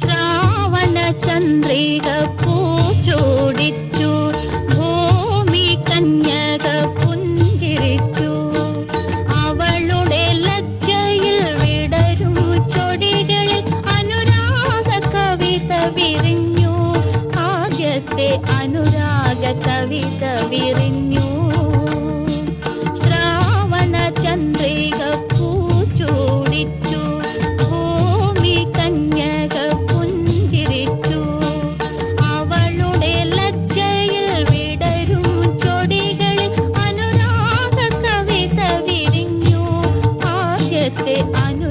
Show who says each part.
Speaker 1: ശ്രാവണ ചന്ദ്രിക പൂച്ചോടിച്ചു ഭൂമി കന്യക പുഞ്ചിരിച്ചു. അവളുടെ ലജ്ജയിൽ വിടരും ചൊടികളിൽ അനുരാഗ കവിത വിരിഞ്ഞു. ആദ്യത്തെ അനുരാഗ കവിത വിരി আমি